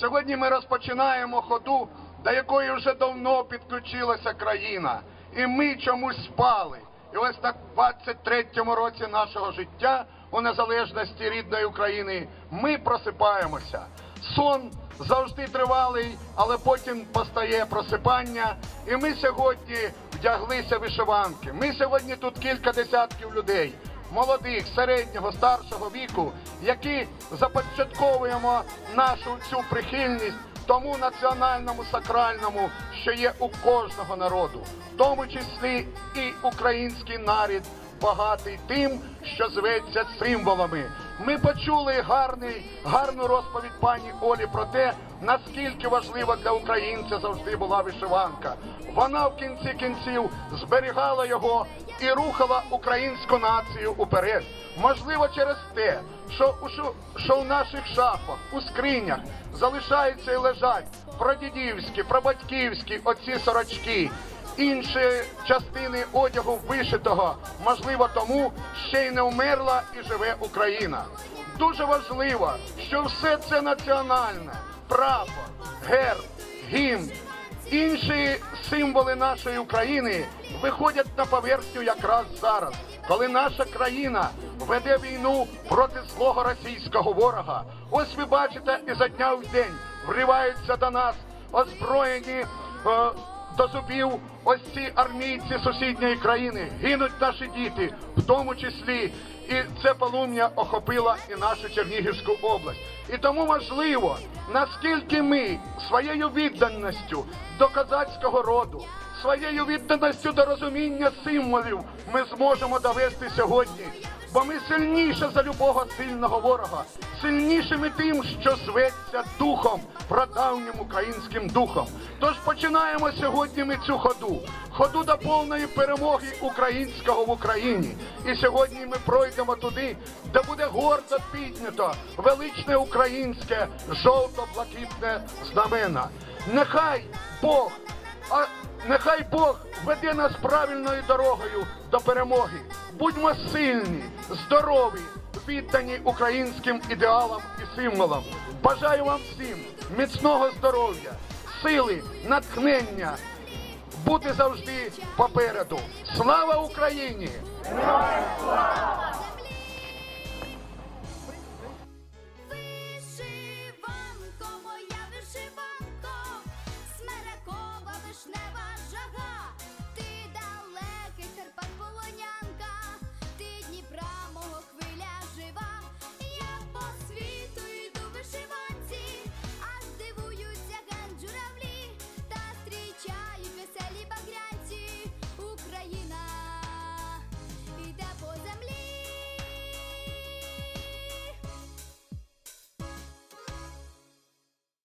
Сьогодні ми розпочинаємо ходу, до якої вже давно підключилася країна. І ми чомусь спали. І ось на 23-му році нашого життя у незалежності рідної України ми просипаємося. Сон завжди тривалий, але потім постає просипання. І ми сьогодні вдяглися вишиванки. Ми сьогодні тут кілька десятків людей, молодих, середнього, старшого віку, які започатковуємо нашу цю прихильність тому національному сакральному, що є у кожного народу, в тому числі і український нарід багатий тим, що зветься символами. Ми почули гарний, гарну розповідь пані Олі про те, наскільки важлива для українця завжди була вишиванка. Вона в кінці кінців зберігала його і рухала українську націю уперед. Можливо, через те, що у що в наших шафах, у скринях залишаються і лежать прадідівські, прабатьківські оці сорочки, інші частини одягу вишитого, можливо, тому ще й не вмерла і живе Україна. Дуже важливо, що все це національне, прапор, герб, гімн, інші символи нашої України виходять на поверхню якраз зараз, коли наша країна веде війну проти злого російського ворога. Ось ви бачите, і за дня в день вриваються до нас озброєні. е, до зубів ось ці армійці сусідньої країни. Гинуть наші діти, в тому числі і це полум'я охопило і нашу Чернігівську область. І тому важливо, наскільки ми своєю відданістю до козацького роду, своєю відданістю до розуміння символів ми зможемо довести сьогодні. Бо ми сильніше за любого сильного ворога, сильнішими тим, що зветься духом, прадавнім українським духом. Тож починаємо сьогодні ми цю ходу, ходу до повної перемоги українського в Україні. І сьогодні ми пройдемо туди, де буде гордо піднято величне українське жовто-блакитне знамена. Нехай Бог а нехай Бог веде нас правильною дорогою до перемоги. Будьмо сильні, здорові, віддані українським ідеалам і символам. Бажаю вам всім міцного здоров'я, сили, натхнення, бути завжди попереду. Слава Україні!